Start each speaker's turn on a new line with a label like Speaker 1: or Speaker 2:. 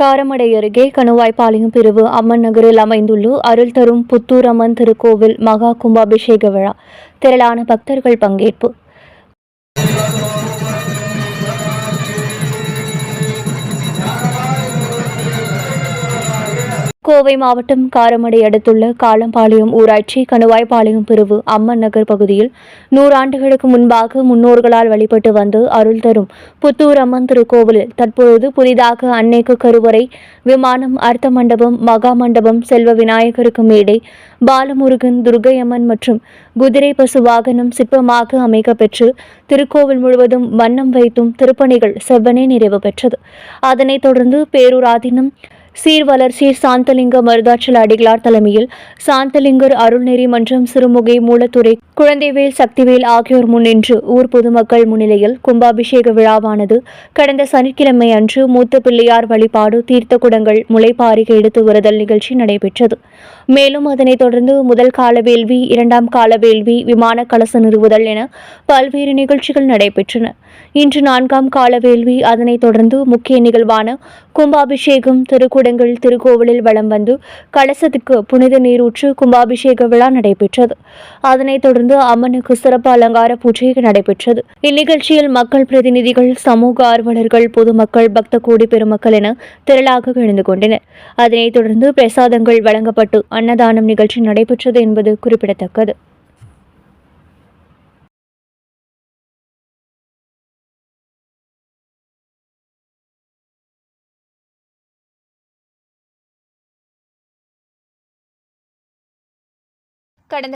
Speaker 1: காரமடை அருகே கணுவாய்ப்பாளையம் பிரிவு அம்மன் நகரில் அமைந்துள்ள அருள் தரும் புத்தூர் அம்மன் திருக்கோவில் மகா கும்பாபிஷேக விழா. திரளான பக்தர்கள் பங்கேற்பு. கோவை மாவட்டம் காரமடை அடுத்துள்ள காலம்பாளையம் ஊராட்சி கணுவாய்ப்பாளையம் பிரிவு அம்மன் நகர் பகுதியில் நூறாண்டுகளுக்கு முன்பாக முன்னோர்களால் வழிபட்டு வந்து அருள் தரும் புத்தூர் அம்மன் திருக்கோவிலில் தற்பொழுது புதிதாக அன்னைக்கு கருவறை விமானம் அர்த்த மண்டபம் மகா மண்டபம் செல்வ விநாயகருக்கு மேடை பாலமுருகன் துர்கையம்மன் மற்றும் குதிரை பசு வாகனம் சிற்பமாக அமைக்கப்பெற்று திருக்கோவில் முழுவதும் வண்ணம் வைத்தும் திருப்பணிகள் செவ்வனே நிறைவு பெற்றது. அதனைத் தொடர்ந்து பேரூராதீனம் சீர்வளர்ச்சி சாந்தலிங்க மருதாச்சல அடிகளார் தலைமையில் சாந்தலிங்கர் அருள்நெறி மன்றம் சிறுமுகை மூலத்துறை குழந்தைவேல் சக்திவேல் ஆகியோர் முன்னின்று ஊர் பொதுமக்கள் முன்னிலையில் கும்பாபிஷேக விழாவானது கடந்த சனிக்கிழமை அன்று மூத்த பிள்ளையார் வழிபாடு தீர்த்த குடங்கள் முளைப்பாரிகை எடுத்து வருதல் நிகழ்ச்சி நடைபெற்றது. மேலும் அதனைத் தொடர்ந்து முதல் கால வேள்வி இரண்டாம் கால வேள்வி விமான கலச நிறுவுதல் என பல்வேறு நிகழ்ச்சிகள் நடைபெற்றன. இன்று நான்காம் கால வேள்வி அதனைத் தொடர்ந்து முக்கிய நிகழ்வான கும்பாபிஷேகம் திருக்குடங்கள் திருக்கோவிலில் வலம் வந்து கலசத்துக்கு புனித நீரூற்று கும்பாபிஷேக விழா நடைபெற்றது. அதனைத் தொடர்ந்து அம்மனுக்கு சிறப்பு அலங்கார பூஜை நடைபெற்றது. இந்நிகழ்ச்சியில் மக்கள் பிரதிநிதிகள் சமூக ஆர்வலர்கள் பொதுமக்கள் பக்த கோடி பெருமக்கள் என திரளாக கலந்து கொண்டனர். அதனைத் தொடர்ந்து பிரசாதங்கள் வழங்கப்பட்டு அன்னதானம் நிகழ்ச்சி நடைபெற்றது என்பது குறிப்பிடத்தக்கது. கடந்த